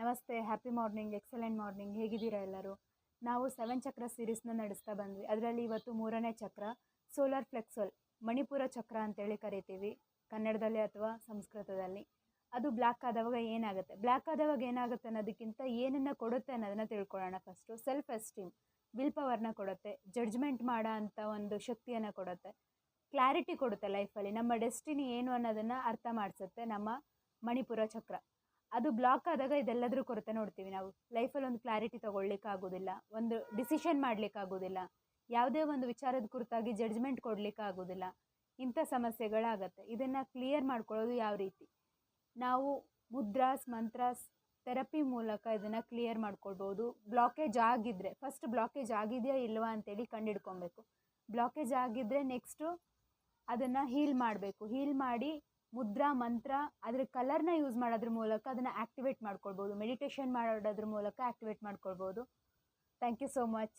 ನಮಸ್ತೆ happy morning excellent morning ಹೇಗಿದ್ದೀರಾ ಎಲ್ಲರೂ? ನಾವು ಸೆವೆನ್ ಚಕ್ರ ಸೀರೀಸ್ನ ನಡೆಸ್ತಾ ಬಂದ್ವಿ. ಅದರಲ್ಲಿ ಇವತ್ತು ಮೂರನೇ ಚಕ್ರ ಸೋಲಾರ್ ಫ್ಲೆಕ್ಸೋಲ್ ಮಣಿಪುರ ಚಕ್ರ ಅಂತೇಳಿ ಕರಿತೀವಿ, ಕನ್ನಡದಲ್ಲಿ ಅಥವಾ ಸಂಸ್ಕೃತದಲ್ಲಿ. ಅದು ಬ್ಲ್ಯಾಕ್ ಆದವಾಗ ಏನಾಗುತ್ತೆ? ಬ್ಲ್ಯಾಕ್ ಆದವಾಗ ಏನಾಗುತ್ತೆ ಅನ್ನೋದಕ್ಕಿಂತ ಏನನ್ನು ಕೊಡುತ್ತೆ ಅನ್ನೋದನ್ನ ತಿಳ್ಕೊಳ್ಳೋಣ ಫಸ್ಟು ಸೆಲ್ಫ್ ಎಸ್ಟೀಮ್ ವಿಲ್ ಪವರ್ನ ಕೊಡುತ್ತೆ ಜಡ್ಜ್ಮೆಂಟ್ ಮಾಡೋ ಅಂಥ ಒಂದು ಶಕ್ತಿಯನ್ನು ಕೊಡುತ್ತೆ. ಕ್ಲಾರಿಟಿ ಕೊಡುತ್ತೆ ಲೈಫಲ್ಲಿ ನಮ್ಮ ಡೆಸ್ಟಿನಿ ಏನು ಅನ್ನೋದನ್ನು ಅರ್ಥ ಮಾಡಿಸುತ್ತೆ ನಮ್ಮ ಮಣಿಪುರ ಚಕ್ರ. ಅದು ಬ್ಲಾಕ್ ಆದಾಗ ಇದೆಲ್ಲದ್ರ ಕೊರತೆ ನೋಡ್ತೀವಿ ನಾವು. ಲೈಫಲ್ಲಿ ಒಂದು ಕ್ಲಾರಿಟಿ ತೊಗೊಳ್ಲಿಕ್ಕೆ ಆಗೋದಿಲ್ಲ ಒಂದು ಡಿಸಿಷನ್ ಮಾಡಲಿಕ್ಕೆ ಆಗೋದಿಲ್ಲ ಯಾವುದೇ ಒಂದು ವಿಚಾರದ ಕುರಿತಾಗಿ ಜಡ್ಜ್ಮೆಂಟ್ ಕೊಡಲಿಕ್ಕೆ ಆಗೋದಿಲ್ಲ ಇಂಥ ಸಮಸ್ಯೆಗಳಾಗತ್ತೆ. ಇದನ್ನು ಕ್ಲಿಯರ್ ಮಾಡ್ಕೊಳ್ಳೋದು ಯಾವ ರೀತಿ? ನಾವು ಮುದ್ರಾಸ್, ಮಂತ್ರಾಸ್ ಥೆರಪಿ ಮೂಲಕ ಇದನ್ನು ಕ್ಲಿಯರ್ ಮಾಡ್ಕೊಳ್ಬೋದು. ಬ್ಲಾಕೇಜ್ ಆಗಿದ್ದರೆ ಫಸ್ಟ್ ಬ್ಲಾಕೇಜ್ ಆಗಿದೆಯಾ ಇಲ್ವಾ ಅಂತೇಳಿ ಕಂಡಿಡ್ಕೊಬೇಕು. ಬ್ಲಾಕೇಜ್ ಆಗಿದ್ದರೆ ನೆಕ್ಸ್ಟು ಅದನ್ನು ಹೀಲ್ ಮಾಡಬೇಕು. ಹೀಲ್ ಮಾಡಿ ಮುದ್ರಾ ಮಂತ್ರ, ಅದ್ರ ಕಲರ್ನ ಯೂಸ್ ಮಾಡೋದ್ರ ಮೂಲಕ ಅದನ್ನು ಆ್ಯಕ್ಟಿವೇಟ್ ಮಾಡ್ಕೊಳ್ಬೋದು. ಮೆಡಿಟೇಷನ್ ಮಾಡೋದ್ರ ಮೂಲಕ ಆ್ಯಕ್ಟಿವೇಟ್ ಮಾಡ್ಕೊಳ್ಬೋದು. Thank you so much